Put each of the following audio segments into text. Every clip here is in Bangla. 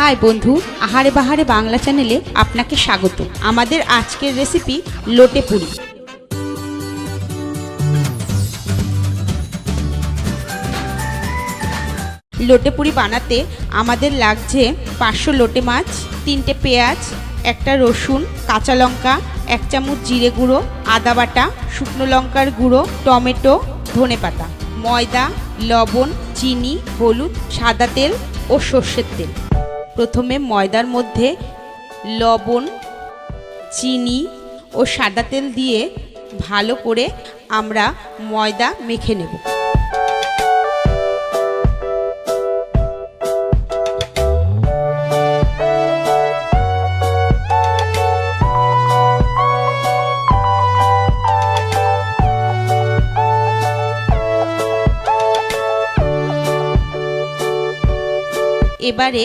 হাই বন্ধু, আহারে বাহারে বাংলা চ্যানেলে আপনাকে স্বাগত। আমাদের আজকের রেসিপি লোটে পুরি। লোটে পুরি বানাতে আমাদের লাগছে পাঁচশো লোটে মাছ, তিনটে পেঁয়াজ, একটা রসুন, কাঁচা লঙ্কা, এক চামচ জিরে গুঁড়ো, আদা বাটা, শুকনো লঙ্কার গুঁড়ো, টমেটো, ধনে পাতা, ময়দা, লবণ, চিনি, হলুদ, সাদা তেল ও সর্ষের তেল। প্রথমে ময়দার মধ্যে লবণ, চিনি ও সাদা তেল দিয়ে ভালো করে আমরা ময়দা মেখে নেব। এবারে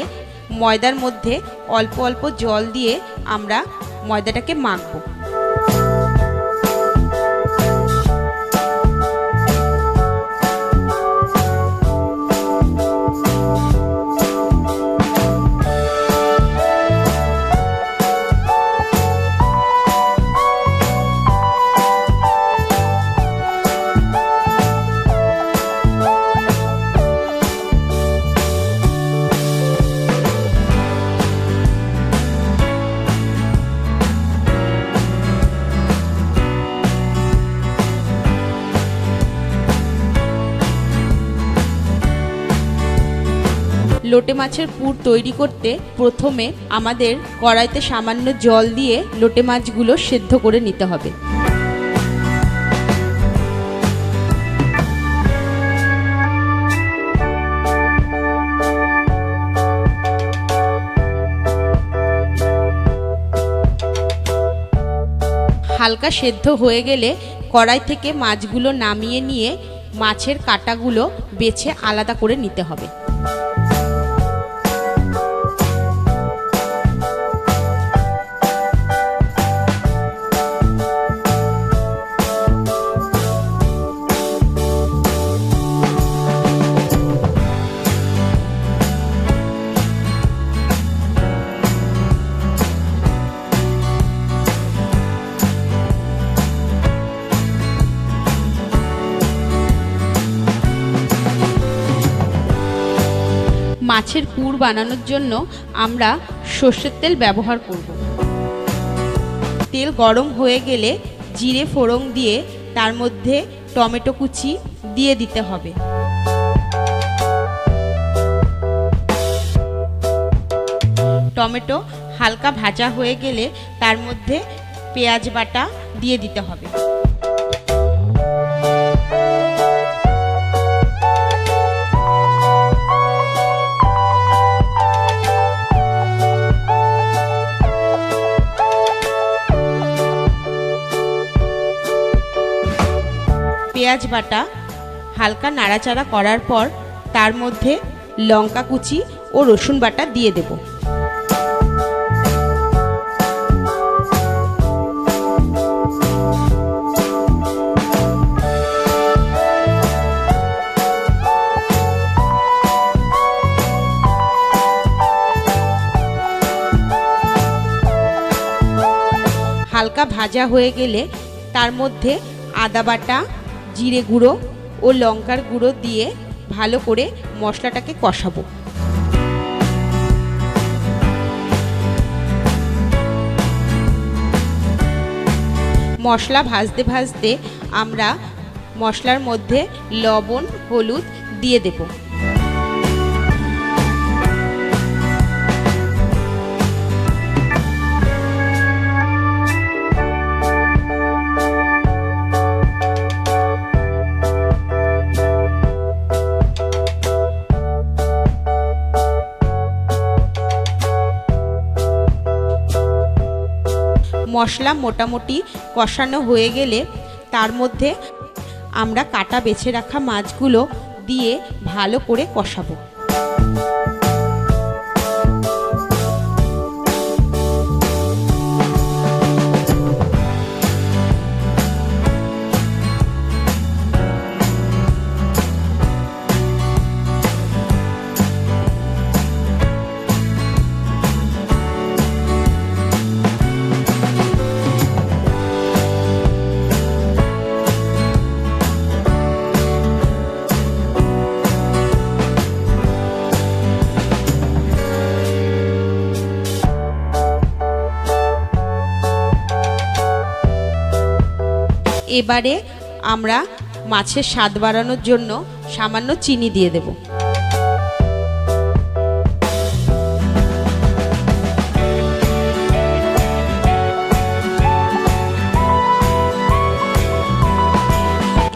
ময়দার মধ্যে অল্প অল্প জল দিয়ে আমরা ময়দাটাকে মাখবো। লোটে মাছের পুর তৈরি করতে প্রথমে আমাদের কড়াইতে সামান্য জল দিয়ে লোটে মাছগুলো সেদ্ধ করে নিতে হবে। হালকা সেদ্ধ হয়ে গেলে কড়াই থেকে মাছগুলো নামিয়ে নিয়ে মাছের কাঁটাগুলো বেছে আলাদা করে নিতে হবে। মাছের পুর বানানোর জন্য আমরা সর্ষের তেল ব্যবহার করব। তেল গরম হয়ে গেলে জিরে ফোড়ন দিয়ে তার মধ্যে টমেটো কুচি দিয়ে দিতে হবে। টমেটো হালকা ভাজা হয়ে গেলে তার মধ্যে পেঁয়াজ বাটা দিয়ে দিতে হবে। পেঁয়াজ বাটা, হালকা নাড়াচাড়া করার পর তার মধ্যে লঙ্কা কুচি ও রসুন বাটা দিয়ে দেব। হালকা ভাজা হয়ে গেলে তার মধ্যে আদা বাটা জিরে গুঁড়ো ও লঙ্কার গুঁড়ো দিয়ে ভালো করে মশলাটাকে কষাবো। মশলা ভাজতে ভাজতে আমরা মশলার মধ্যে লবণ, হলুদ দিয়ে দেব। মশলা মোটামুটি কষানো হয়ে গেলে তার মধ্যে আমরা কাটা বেছে রাখা মাছগুলো দিয়ে ভালো করে কষাবো। এবারে আমরা মাছের স্বাদ বাড়ানোর জন্য সামান্য চিনি দিয়ে দেব।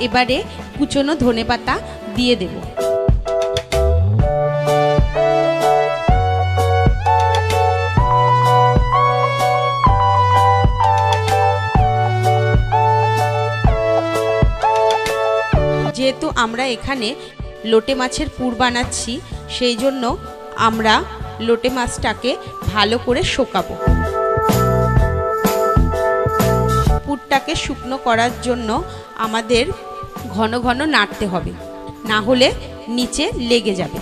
এবারে কুচনো ধনে পাতা দিয়ে দেব। আমরা এখানে লোটে মাছের পুর বানাচ্ছি, সেই জন্য আমরা লোটে মাছটাকে ভালো করে শোকাবো। পুরটাকে শুকনো করার জন্য আমাদের ঘন ঘন নাড়তে হবে, না হলে নিচে লেগে যাবে।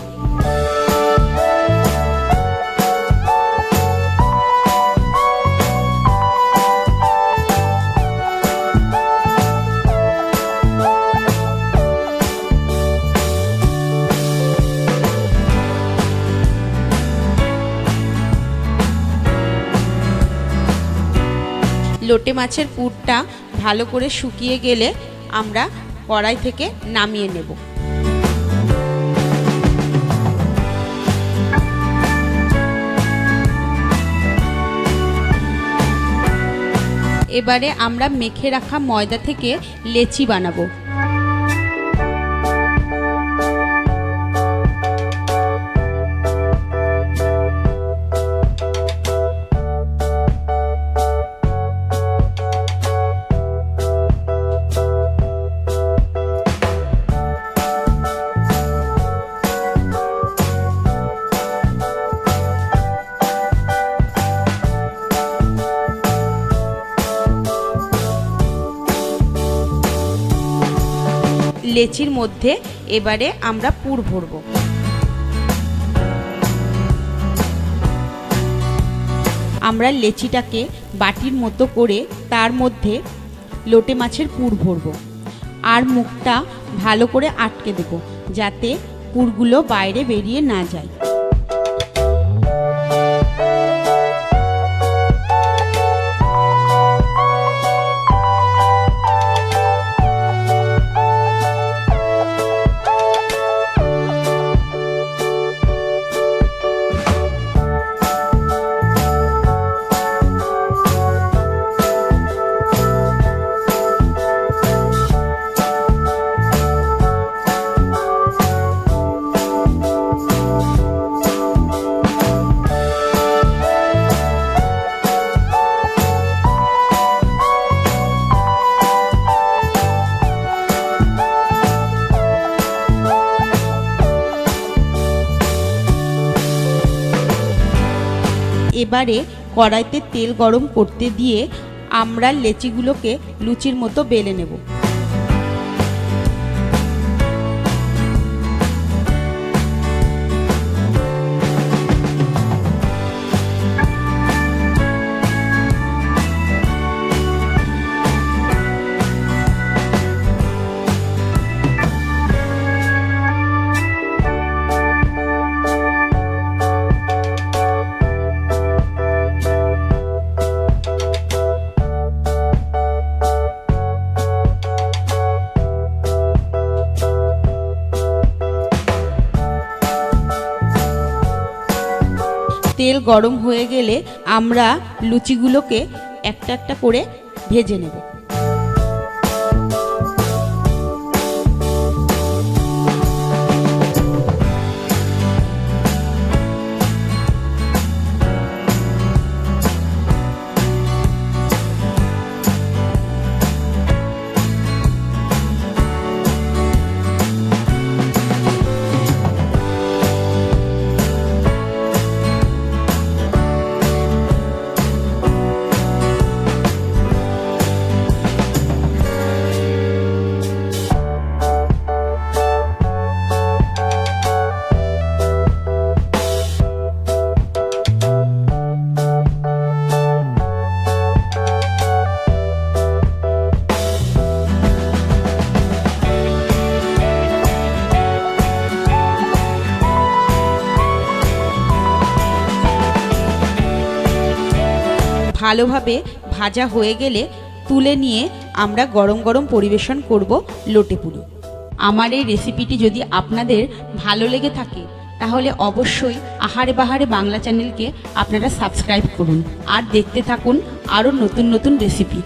লোটে মাছের পুরটা ভালো করে শুকিয়ে গেলে আমরা কড়াই থেকে নামিয়ে নেব। এবারে আমরা মেখে রাখা ময়দা থেকে লেচি বানাবো। লেচির মধ্যে এবারে আমরা পুর ভরব। আমরা লেচিটাকে বাটির মতো করে তার মধ্যে লোটে মাছের পুর ভরব। আর মুখটা ভালো করে আটকে দেব, যাতে পুরগুলো বাইরে বেরিয়ে না যায়। এবারে কড়াইতে তেল গরম করতে দিয়ে আমরা লেচিগুলোকে লুচির মতো বেলে নেব। তেল গরম হয়ে গেলে আমরা লুচিগুলোকে একটা একটা করে ভেজে নেব। ভালোভাবে ভাজা হয়ে গেলে তুলে নিয়ে আমরা গরম গরম পরিবেশন করব লোটে পুরো আমার এই রেসিপিটি যদি আপনাদের ভালো লেগে থাকে, তাহলে অবশ্যই আহারে বাহারে বাংলা চ্যানেলকে আপনারা সাবস্ক্রাইব করুন আর দেখতে থাকুন আরও নতুন নতুন রেসিপি